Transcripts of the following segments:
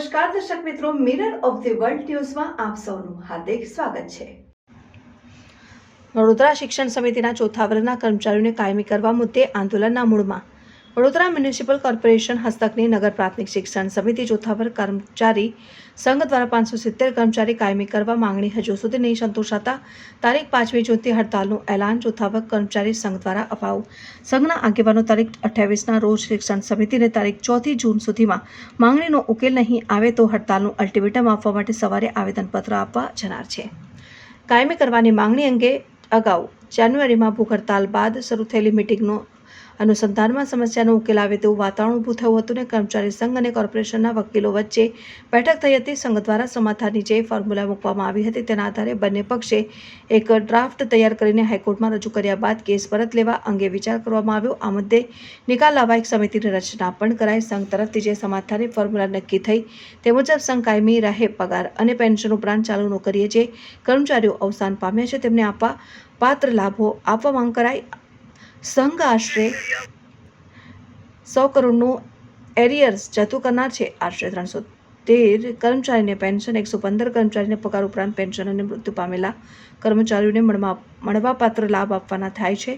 નમસ્કાર, દર્શક મિત્રો મિરર ઓફ ધી વર્લ્ડ ન્યૂઝમાં આપ સૌનું હાર્દિક સ્વાગત છે. વડોદરા શિક્ષણ સમિતિના ચોથા વર્ગના કર્મચારીઓને કાયમી કરવા મુદ્દે આંદોલનના મૂળમાં વડોદરા મ્યુનિસિપલ કોર્પોરેશન હસ્તકની નગર પ્રાથમિક શિક્ષણ સમિતિ ચોથા કર્મચારી સંઘ દ્વારા પાંચસો સિત્તેર કર્મચારી કાયમી કરવા માંગણી હજુ સુધી નહીં સંતોષાતા તારીખ પાંચમી જૂનથી હડતાલનું એલાન ચોથા કર્મચારી સંઘ દ્વારા અપાવું. સંઘના આગેવાનો તારીખ અઠ્યાવીસના રોજ શિક્ષણ સમિતિને તારીખ ચોથી જૂન સુધીમાં માંગણીનો ઉકેલ નહીં આવે તો હડતાલનું અલ્ટિમેટમ આપવા માટે સવારે આવેદનપત્ર આપવા જનાર છે. કાયમી કરવાની માંગણી અંગે અગાઉ જાન્યુઆરીમાં ભૂખ હડતાલ બાદ શરૂ થયેલી મિટિંગનો અનુસંધાનમાં સમસ્યાનો ઉકેલ આવે તેવું વાતાવરણ ઊભું થયું હતું અને કર્મચારી સંઘ અને કોર્પોરેશનના વકીલો વચ્ચે બેઠક થઈ હતી. સંઘ દ્વારા સમાધાનની જે ફોર્મ્યુલા મૂકવામાં આવી હતી તેના આધારે બંને પક્ષે એક ડ્રાફ્ટ તૈયાર કરીને હાઈકોર્ટમાં રજૂ કર્યા બાદ કેસ પરત લેવા અંગે વિચાર કરવામાં આવ્યો. આ મુદ્દે નિકાલ લાવવા એક સમિતિની રચના પણ કરાઈ. સંઘ તરફથી જે સમાધાનની ફોર્મ્યુલા નક્કી થઈ તે મુજબ સંઘ કાયમી રહે પગાર અને પેન્શન ઉપરાંત ચાલુ નોકરીએ જે કર્મચારીઓ અવસાન પામ્યા છે તેમને આપવા પાત્ર લાભો આપવા માંગ કરાઈ. સંઘ આશરે સો કરોડનું એરિયર્સ જતું કરનાર છે. આશરે ત્રણસો તેર કર્મચારીને પેન્શન, એકસો પંદર કર્મચારીને પગાર ઉપરાંત પેન્શન અને મૃત્યુ પામેલા કર્મચારીઓને મળવા, મળવાપાત્ર લાભ આપવાના થાય છે.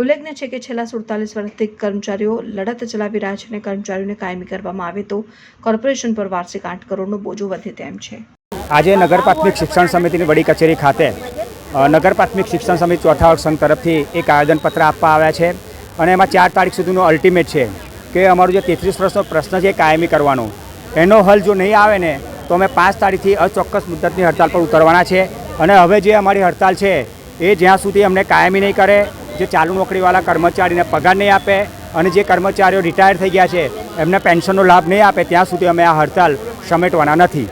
ઉલ્લેખનીય છે કે છેલ્લા સુડતાલીસ વર્ષથી કર્મચારીઓ લડત ચલાવી રહ્યા છે અને કર્મચારીઓને કાયમી કરવામાં આવે તો કોર્પોરેશન પર વાર્ષિક આઠ કરોડનો બોજો વધે તેમ છે. આજે નગર પ્રાથમિક શિક્ષણ સમિતિની વડી કચેરી ખાતે નગર પ્રાથમિક શિક્ષણ સમિતિ ચોથા સંઘ તરફથી એક આવેદનપત્ર આપવા આવ્યા છે અને એમાં ચાર તારીખ સુધીનો અલ્ટિમેટ છે કે અમારું જે તેત્રીસ વર્ષનો પ્રશ્ન છે કાયમી કરવાનો. એનો હલ જો નહીં આવે ને, તો અમે પાંચ તારીખથી અચોક્કસ મુદ્દતની હડતાલ પર ઉતરવાના છે અને હવે જે અમારી હડતાલ છે એ જ્યાં સુધી અમને કાયમી નહીં કરે, જે ચાલુ નોકરીવાળા કર્મચારીને પગાર નહીં આપે અને જે કર્મચારીઓ રિટાયર થઈ ગયા છે, એમને પેન્શનનો લાભ નહીં આપે, ત્યાં સુધી અમે આ હડતાલ સમેટવાના નથી.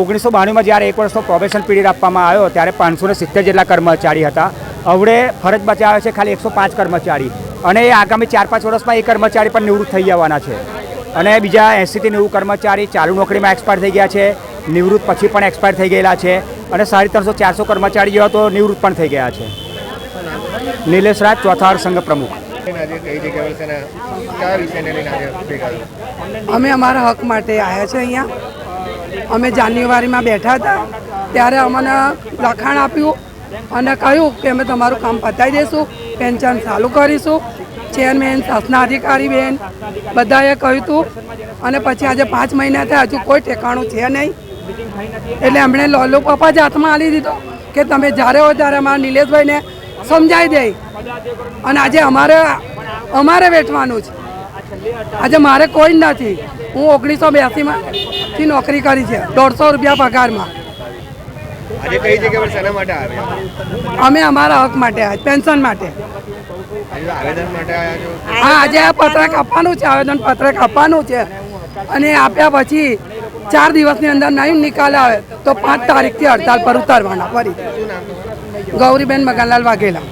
ઓગણીસો બાણુંમાં જ્યારે એક વર્ષનો પ્રોબેશન પીરિયડ આપવામાં આવ્યો, ત્યારે પાંચસો ને સિત્તેર જેટલા કર્મચારી હતા. હવે ફરજ બચાવે છે ખાલી એકસો પાંચ કર્મચારી. અને એ આગામી ચાર પાંચ વર્ષમાં એ કર્મચારી પણ નિવૃત્ત થઈ જવાના છે. અને બીજા એંસીથી નેવું કર્મચારી ચાલુ નોકરીમાં એક્સપાયર થઈ ગયા છે, નિવૃત્ત પછી પણ એક્સપાયર થઈ ગયેલા છે. અને સાડી ત્રણસો ચારસો કર્મચારી જેવા તો નિવૃત્ત પણ થઈ ગયા છે. નિલેશ રાજ ચોથા સંઘ પ્રમુખ. અમે અમારા હક માટે આવ્યા છે અહીંયા. અમે જાન્યુઆરીમાં બેઠા હતા, ત્યારે અમને લખાણ આપ્યું અને કહ્યું કે અમે તમારું કામ પતાવી દઈશું પેન્શન ચાલુ કરીશું. ચેરમેન, શાસના અધિકારી બેન બધાએ કહ્યું હતું. અને પછી આજે પાંચ મહિના થયા, હજુ કોઈ ઠેકાણું છે નહીં. એટલે એમણે લોલો પપ્પા જ હાથમાં આલી દીધો કે તમે જ્યારે હો ત્યારે અમારા નિલેશભાઈને સમજાવી દે. અને આજે અમારે અમારે વેઠવાનું છે. આજે મારે કોઈ જ નથી. હું ઓગણીસો બ્યાસીમાં થી નોકરી કરી છે. દોઢસો રૂપિયા પગારમાં. અમે અમારા હક માટે પેન્શન માટે. હા આજે આ પત્રક આપવાનું છે આવેદન પત્રક આપવાનું છે. અને આપ્યા પછી ચાર દિવસની અંદર નહીં નિકાલ આવે તો પાંચ તારીખથી હડતાલ પર ઉતારવાના. ફરી. ગૌરીબેન મગનલાલ વાઘેલા.